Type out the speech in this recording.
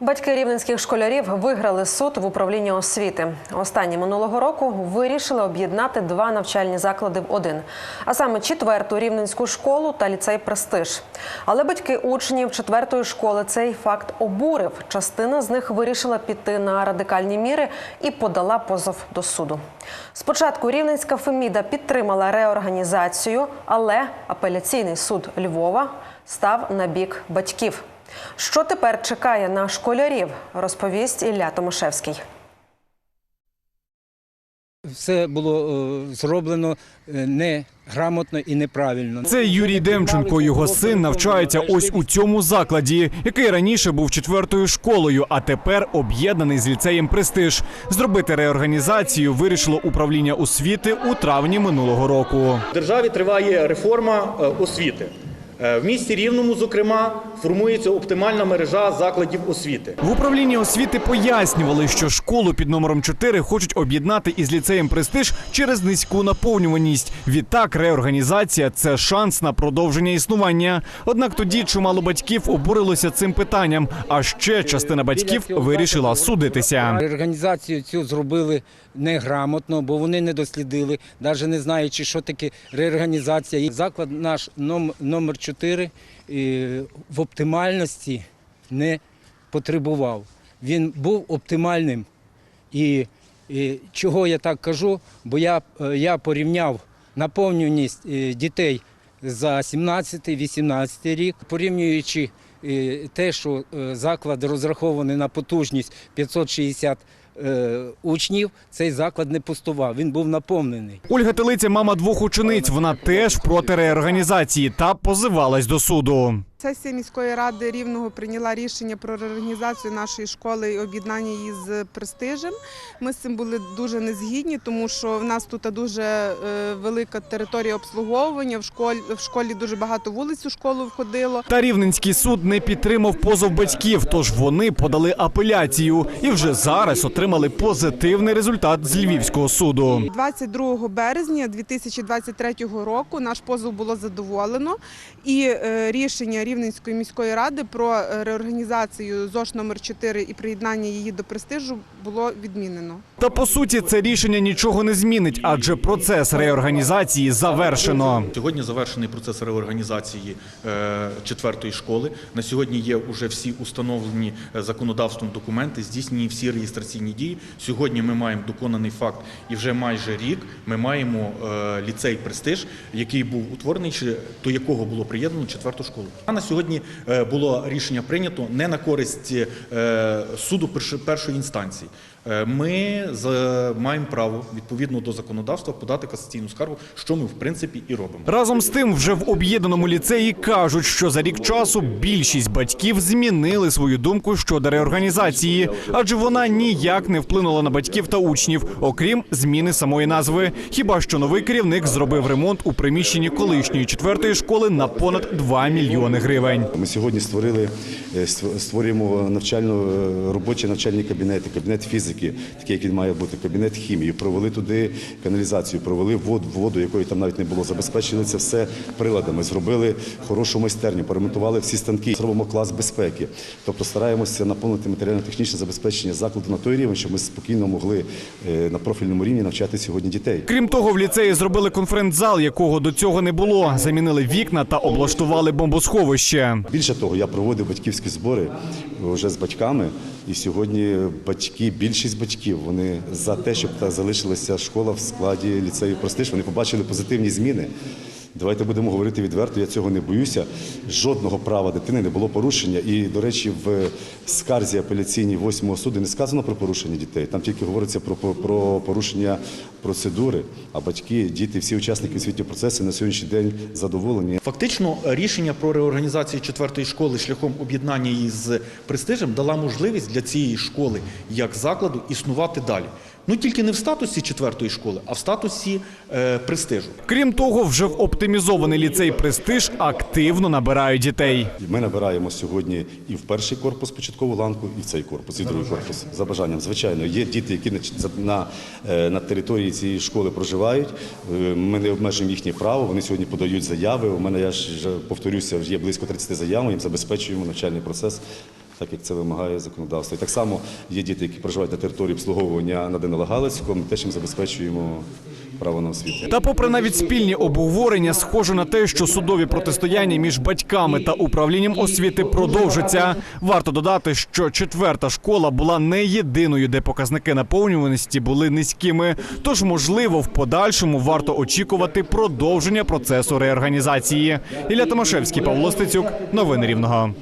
Батьки рівненських школярів виграли суд в управлінні освіти. Останні минулого року вирішили об'єднати два навчальні заклади в один, а саме четверту рівненську школу та ліцей Престиж. Але батьки учнів четвертої школи цей факт обурив. Частина з них вирішила піти на радикальні міри і подала позов до суду. Спочатку рівненська Феміда підтримала реорганізацію, але апеляційний суд Львова став на бік батьків. Що тепер чекає на школярів, розповість Ілля Томашевський. Все було е, зроблено е, неграмотно і неправильно. Це Юрій Демченко. Його син навчається ось у цьому закладі, який раніше був четвертою школою, а тепер об'єднаний з ліцеєм Престиж. Зробити реорганізацію вирішило управління освіти у травні минулого року. В державі триває реформа е, освіти. В місті Рівному, зокрема, формується оптимальна мережа закладів освіти. В управлінні освіти пояснювали, що школу під номером 4 хочуть об'єднати із ліцеєм Престиж через низьку наповнюваність. Відтак, реорганізація це шанс на продовження існування. Однак тоді чимало батьків обурилося цим питанням. А ще частина батьків вирішила судитися. Реорганізацію цю зробили неграмотно, бо вони не дослідили, навіть не знаючи, що таке реорганізація. Заклад наш ном- номер 4 е, в оптимальності не потребував. Він був оптимальним. І, і чого я так кажу? Бо я, е, я порівняв наповнюваність е, дітей за 17-18 рік, порівнюючи е, те, що заклад розрахований на потужність 560 е, учнів, цей заклад не пустував, він був наповнений. Ольга Телиця, мама двох учениць. Вона теж проти реорганізації та позивалась до суду. Сесія міської ради Рівного прийняла рішення про реорганізацію нашої школи і об'єднання її з престижем. Ми з цим були дуже незгідні, тому що в нас тут дуже е, велика територія обслуговування. В школі в школі дуже багато вулиць у школу входило. Та рівненський суд не підтримав позов батьків, тож вони подали апеляцію і вже зараз отримали позитивний результат з львівського суду. 22 березня 2023 року наш позов було задоволено, і е, рішення Рівненської міської ради про е, реорганізацію ЗОШ номер 4 і приєднання її до престижу було відмінено. Та по суті це рішення нічого не змінить, адже процес реорганізації завершено. Сьогодні завершений процес реорганізації е, четвертої школи. На сьогодні є вже всі установлені е, законодавством документи, здійснені всі реєстраційні дії. Сьогодні ми маємо доконаний факт, і вже майже рік ми маємо ліцей Престиж, який був утворений, чи до якого було приєднано четверту школу. А на сьогодні е, було рішення прийнято не на користь е, суду перш- першої інстанції. Е, Ми маємо право відповідно до законодавства подати касаційну скаргу, що ми в принципі і робимо. Разом з тим, вже в об'єднаному ліцеї кажуть, що за рік часу більшість батьків змінили свою думку щодо реорганізації, адже вона ніяк не вплинула на батьків та учнів, окрім зміни самої назви. Хіба що новий керівник зробив ремонт у приміщенні колишньої четвертої школи на понад 2 мільйони гривень. Ми сьогодні створили е, створюємо навчально е, робочі навчальні кабінети, кабінет фізики, такий, який має бути, кабінет хімії. Провели туди каналізацію, провели воду, воду, якої там навіть не було. Забезпечили це все приладами. Зробили хорошу майстерню, поремонтували всі станки. Зробимо клас безпеки. Тобто стараємося наповнити матеріально-технічне забезпечення закладу на той рівень, щоб ми спокійно могли е, на профільному рівні навчати сьогодні дітей. Крім того, в ліцеї зробили конференц-зал, якого до цього не було. Замінили вікна та облаштували бомбосховище. Більше того, я проводив батьківські збори вже з батьками, і сьогодні батьки, більшість батьків, вони за те, щоб та залишилася школа в складі ліцею Простиш. Вони побачили позитивні зміни. Давайте будемо говорити відверто, я цього не боюся. Жодного права дитини не було порушення. І, до речі, в скарзі апеляційній восьмого суду не сказано про порушення дітей. Там тільки говориться про, про порушення процедури. А батьки, діти, всі учасники освітнього процесу на сьогоднішній день задоволені. Фактично, рішення про реорганізацію четвертої школи шляхом об'єднання її з престижем дала можливість для цієї школи як закладу існувати далі. Ну тільки не в статусі четвертої школи, а в статусі е, престижу. Крім того, вже в оптимізований ліцей Престиж активно набирають дітей. Ми набираємо сьогодні і в перший корпус початкову ланку, і в цей корпус, і в другий корпус. За бажанням. Звичайно, є діти, які на, на, е, на території цієї школи проживають. Е, Ми не обмежуємо їхнє право. Вони сьогодні подають заяви. У мене я ж повторюся, вже є близько 30 заяв. Ми їм забезпечуємо навчальний процес так як це вимагає законодавство. І так само є діти, які проживають на території обслуговування на Галицького. Ми теж їм забезпечуємо право на освіту. Та, попри навіть спільні обговорення, схоже на те, що судові протистояння між батьками та управлінням освіти продовжаться. Варто додати, що четверта школа була не єдиною, де показники наповнюваності були низькими. Тож, можливо, в подальшому варто очікувати продовження процесу реорганізації. Ілля Томашевський, Павло Стецюк, новини Рівного.